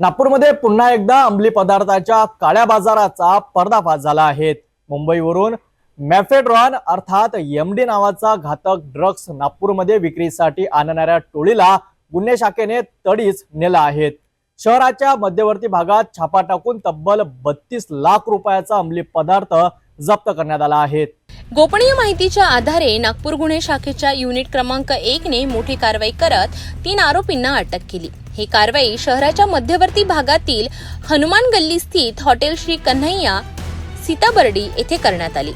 नागपूरमध्ये पुन्हा एकदा अंमली पदार्थाच्या काळ्या बाजाराचा पर्दाफाश झाला आहे. मुंबईवरून मॅफेड्रॉन अर्थात एमडी नावाचा घातक ड्रग्स नागपूरमध्ये विक्रीसाठी आणणाऱ्या टोळीला गुन्हे शाखेने तडीच नेला आहे. शहराच्या मध्यवर्ती भागात छापा टाकून तब्बल बत्तीस लाख रुपयाचा अंमली पदार्थ जप्त करण्यात आला आहे. गोपनीय माहितीच्या आधारे नागपूर गुन्हे शाखेच्या युनिट क्रमांक एक ने मोठी कारवाई करत तीन आरोपींना अटक केली. ही कारवाई शहराच्या मध्यवर्ती भागातील हनुमान गल्ली स्थित हॉटेल श्री कन्हैया सीताबर्डी येथे करण्यात आली.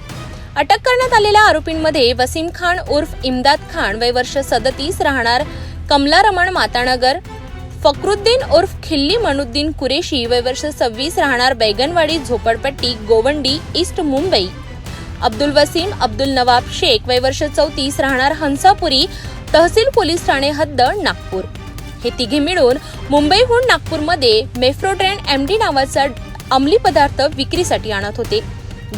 अटक करण्यात आलेल्या आरोपींमध्ये वसीम खान उर्फ इमदाद खान वय वर्ष सदतीस राहणार कमलारमण मातानगर फक्रुद्दीन उर्फ खिल्ली मनुद्दीन कुरेशी वय वर्ष सव्वीस राहणार बैगनवाडी झोपडपट्टी गोवंडी ईस्ट मुंबई. अब्दुल वसीम अब्दुल नवाब शेख वय वर्ष चौतीस राहणार हंसापुरी तहसील पोलीस ठाणे हद्द नागपूर. हे तिघे मिळून मुंबईहून नागपूरमध्ये मेफ्रोड्रेन एम डी नावाचा अंमली पदार्थ विक्रीसाठी आणत होते.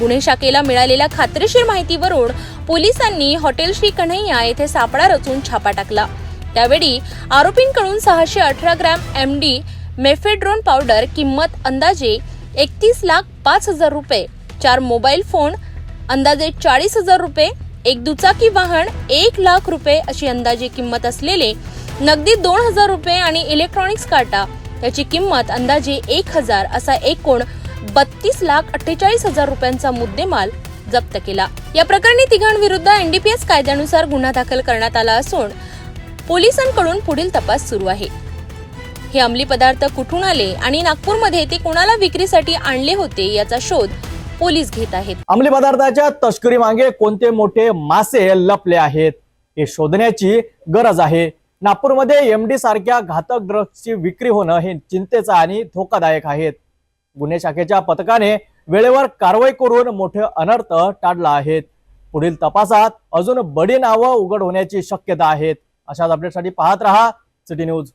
गुन्हे शाखेला मिळालेल्या खात्रीशीर माहितीवरून पोलिसांनी हॉटेल श्री कन्हैया येथे सापळा रचून छापा टाकला. त्यावेळी आरोपींकडून सहाशे अठरा gram M D mephedrone powder किंमत अंदाजे एकतीस लाख पाच हजार रुपये चार मोबाईल फोन अंदाजे चाळीस हजार रुपये एक दुचाकी वाहन एक लाख रुपये अशी अंदाजे किंमत असलेले नगदी दोन हजार रुपये आणि इलेक्ट्रॉनिक्स काटा याची किंमत अंदाजे एक हजार असा एकूण बत्तीस लाख अठ्ठेचाळीस हजार रुपयांचा मुद्देमाल जप्त केला. या प्रकरणी तिघांविरुद्ध एनडीपीएस कायद्यानुसार गुन्हा दाखल करण्यात आला असून पोलिसांकडून पुढील तपास सुरू आहे. हे अंमली पदार्थ कुठून आले आणि नागपूरमध्ये ते कोणाला विक्रीसाठी आणले होते याचा शोध पोलीस घेत आहेत. अंमली पदार्थाच्या तस्करी मागे कोणते मोठे मासे लपले आहेत हे शोधण्याची गरज आहे. नागपूरमध्ये एमडी सारख्या घातक ड्रग्जची विक्री होणं हे चिंतेचं आणि धोकादायक आहेत गुन्हे शाखेच्या पथकाने वेळेवर कारवाई करून मोठे अनर्थ टाळला आहेत पुढील तपासात अजून बडी नावं उघड होण्याची शक्यता आहेत अशाच अपडेटसाठी पाहत रहा. City news